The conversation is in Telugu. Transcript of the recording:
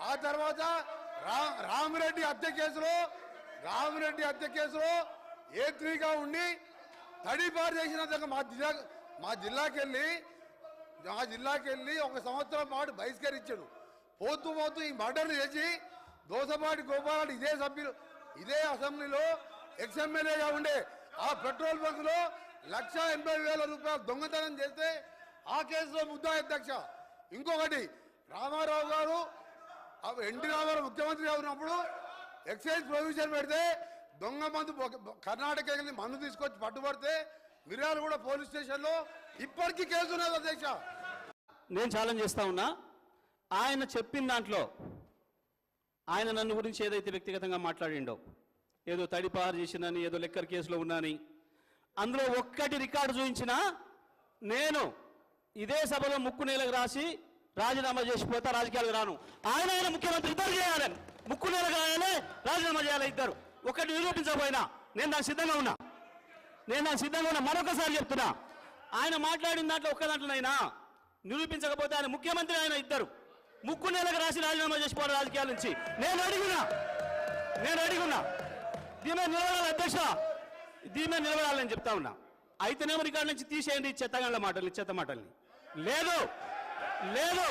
ఆ తర్వాత రా రామిరెడ్డి హత్య కేసులో రామిరెడ్డి హత్య కేసులో ఏ త్రీగా ఉండి తడిపారు చేసినందుకు మా జిల్లా మా జిల్లాకి వెళ్ళి మా జిల్లాకి వెళ్ళి ఒక సంవత్సరం పాటు బహిష్కరించాడు పోతూ పోతూ ఈ మర్డర్లు చేసి దోసపాటి గోపాలని ఇదే సభ్యులు ఇదే అసెంబ్లీలో ఎక్స్ఎమ్మెల్యేగా ఉండే ఆ పెట్రోల్ బంకులో లక్ష ఎనభై వేల రూపాయలు దొంగతనం చేస్తే ఆ కేసులో ముద్దా అధ్యక్ష. ఇంకొకటి రామారావు గారు ఎన్టీ రామారావు ముఖ్యమంత్రిగా ఉన్నప్పుడు ఎక్సైజ్ ప్రొవిజన్ పెడితే దొంగ మందు కర్ణాటక మందు తీసుకొచ్చి పట్టుబడితే మిర్యాలు కూడా పోలీస్ స్టేషన్లో ఇప్పటికీ కేసు ఉన్నది అధ్యక్ష. నేను ఛాలెంజ్ చేస్తా ఉన్నా. ఆయన చెప్పిన దాంట్లో ఆయన నన్ను గురించి ఏదైతే వ్యక్తిగతంగా మాట్లాడిండో ఏదో తడిపారు చేసినని ఏదో లెక్కర్ కేసులో ఉన్నాని అందులో ఒక్కటి రికార్డు చూపించినా నేను ఇదే సభలో ముక్కు నేలకు రాసి రాజీనామా చేసిపోతా రాజకీయాలకు రాను. ఆయన ఆయన ముఖ్యమంత్రి ఇద్దరు చేయాలి. ముక్కు నేల రాజీనామా చేయాలి ఇద్దరు. ఒకటి నిరూపించకపోయినా నేను దానికి సిద్ధంగా ఉన్నా. నేను దానికి సిద్ధంగా ఉన్నా. మరొకసారి చెప్తున్నా. ఆయన మాట్లాడిన దాంట్లో ఒక్క దాంట్లోనైనా నిరూపించకపోతే ఆయన ముఖ్యమంత్రి ఆయన ఇద్దరు. ముక్కు నెలకు రాసి రాజీనామా చేసిపోవాలి రాజకీయాల నుంచి. నేను అడిగినా నేను అడిగినా దీని నిలబడాలి అధ్యక్ష. దీని నిలబడాలని చెప్తా ఉన్నా. అయితేనేమో రికార్డు నుంచి తీసేయండి ఈ చెత్తగాళ్ళ మాటలు చెత్త మాటల్ని. లేదు. లేదు.